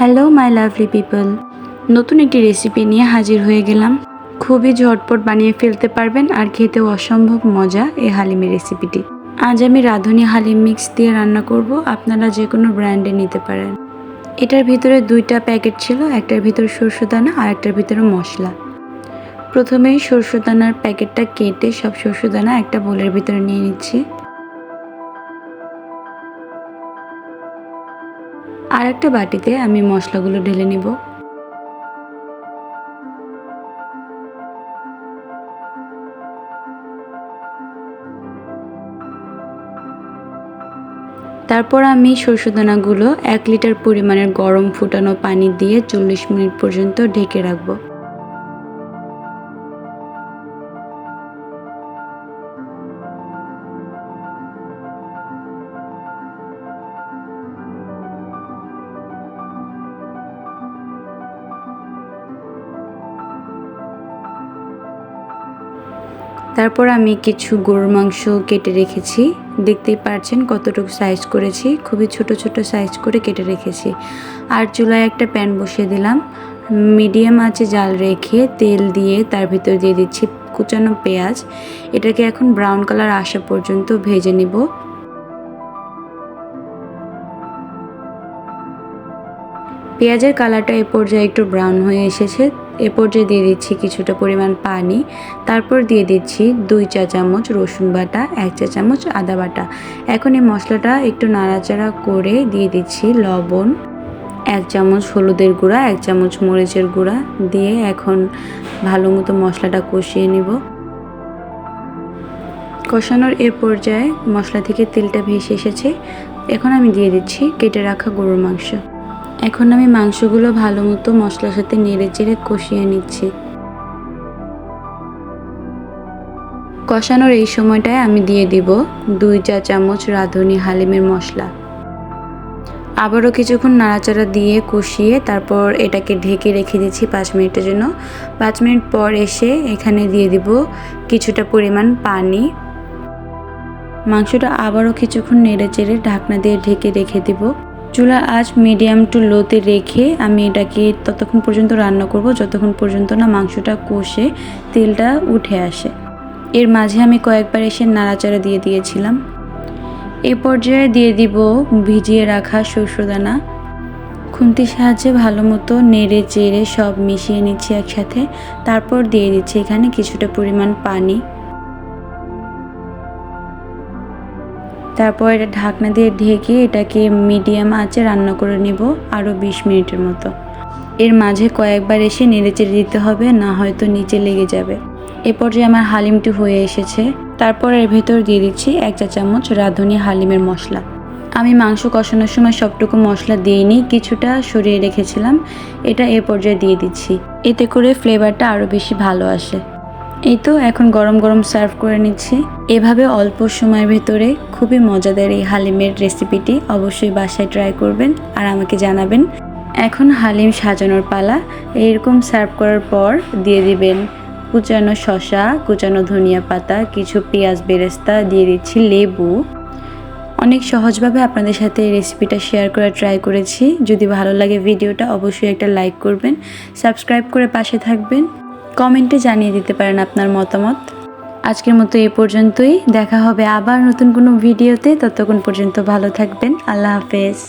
Hello my lovely people নতুন একটি recipe নিয়ে হাজির হয়ে গেলাম। খুবই ঝটপট বানিয়ে ফেলতে পারবেন আর খেতেও অসম্ভব মজা এই হালিমের রেসিপিটি আজ আমি রাঁধুনি হালিম মিক্স দিয়ে রান্না করব। আপনারা যে কোনো ব্র্যান্ডে নিতে পারেন। এটার ভিতরে দুইটা প্যাকেট ছিল, একটার ভিতরে সরষে দানা আর একটার ভিতরে মশলা। প্রথমেই সরষে দানার প্যাকেটটা কেটে সব সরষে দানা একটা বোলের ভিতরে নিয়ে নিচ্ছি। আর একটা বাটিতে আমি মশলাগুলো ঢেলে নিব। তারপর আমি সরষেদানাগুলো এক লিটার পরিমাণের গরম ফুটানো পানি দিয়ে চল্লিশ মিনিট পর্যন্ত ঢেকে রাখব। তারপর আমি কিছু গরুর মাংস কেটে রেখেছি। দেখতেই পারছেন কতটুকু সাইজ করেছি। খুবই ছোট ছোট সাইজ করে কেটে রেখেছি। আর চুলায় একটা প্যান বসিয়ে দিলাম। মিডিয়াম আঁচে জাল রেখে তেল দিয়ে তার ভিতর দিয়ে দিচ্ছি কুচানো পেঁয়াজ। এটাকে এখন ব্রাউন কালার আসা পর্যন্ত ভেজে নিব। পেঁয়াজের কালারটা এ পর্যায়ে একটু ব্রাউন হয়ে এসেছে। এ পর্যায়ে দিয়ে দিচ্ছি কিছুটা পরিমাণ পানি, তারপর দিয়ে দিচ্ছি দুই চা চামচ রসুন বাটা, এক চা চামচ আদা বাটা। এখন এই মশলাটা একটু নাড়াচাড়া করে দিয়ে দিচ্ছি লবণ, এক চামচ হলুদের গুঁড়া, এক চামচ মরিচের গুঁড়া দিয়ে এখন ভালো মতো মশলাটা কষিয়ে নিব। কষানোর এর পর্যায়ে মশলা থেকে তেলটা ভেসে এসেছে। এখন আমি দিয়ে দিচ্ছি কেটে রাখা গরুর মাংস। এখন আমি মাংসগুলো ভালো মতো মশলার সাথে নেড়ে চেড়ে কষিয়ে নিচ্ছি। কষানোর এই সময়টায় আমি দিয়ে দিব দুই চা চামচ রাঁধুনি হালিমের মশলা। আবারও কিছুক্ষণ নাড়াচাড়া দিয়ে কষিয়ে তারপর এটাকে ঢেকে রেখে দিচ্ছি পাঁচ মিনিটের জন্য। পাঁচ মিনিট পর এসে এখানে দিয়ে দিব কিছুটা পরিমাণ পানি। মাংসটা আবারও কিছুক্ষণ নেড়ে চেড়ে ঢাকনা দিয়ে ঢেকে রেখে দিব। চুলার আঁচ মিডিয়াম টু লোতে রেখে আমি এটাকে ততক্ষণ পর্যন্ত রান্না করব, যতক্ষণ পর্যন্ত না মাংসটা কষে তেলটা উঠে আসে। এর মাঝে আমি কয়েকবার এসে নাড়াচাড়া দিয়ে দিয়েছিলাম। এ পর্যায়ে দিয়ে দিব ভিজিয়ে রাখা শস্যদানা খুন্তির সাহায্যে ভালো মতো নেড়ে চেড়ে সব মিশিয়ে নিচ্ছি একসাথে। তারপর দিয়ে দিচ্ছি এখানে কিছুটা পরিমাণ পানি। তারপর এটা ঢাকনা দিয়ে ঢেকে এটাকে মিডিয়াম আঁচে রান্না করে নেব আরও বিশ মিনিটের মতো। এর মাঝে কয়েকবার এসে নেড়েচেড়ে দিতে হবে, না হয়তো নিচে লেগে যাবে। এ পর্যায়ে আমার হালিমটি হয়ে এসেছে। তারপর এর ভেতর দিয়ে দিচ্ছি এক চা চামচ রাঁধুনি হালিমের মশলা। আমি মাংস কষানোর সময় সবটুকু মশলা দিইনি, কিছুটা সরিয়ে রেখেছিলাম। এটা এ পর্যায়ে দিয়ে দিচ্ছি। এতে করে ফ্লেভারটা আরও বেশি ভালো আসে। এই তো এখন গরম গরম সার্ভ করে নিচ্ছি। এভাবে অল্প সময়ের ভেতরে খুবই মজাদার এই হালিমের রেসিপিটি অবশ্যই বাসায় ট্রাই করবেন আর আমাকে জানাবেন। এখন হালিম সাজানোর পালা। এরকম সার্ভ করার পর দিয়ে দিবেন কুচানো শশা কুচানো ধনিয়া পাতা, কিছু পেঁয়াজ বেরেস্তা, দিয়ে দিচ্ছি লেবু। অনেক সহজভাবে আপনাদের সাথে এই রেসিপিটা শেয়ার করে ট্রাই করেছি। যদি ভালো লাগে ভিডিওটা অবশ্যই একটা লাইক করবেন, সাবস্ক্রাইব করে পাশে থাকবেন। কমেন্টে জানিয়ে দিতে পারেন আপনার মতামত। আজকের মতো এ পর্যন্তই। দেখা হবে আবার নতুন কোনো ভিডিওতে। ততক্ষণ পর্যন্ত ভালো থাকবেন। আল্লাহ হাফেজ।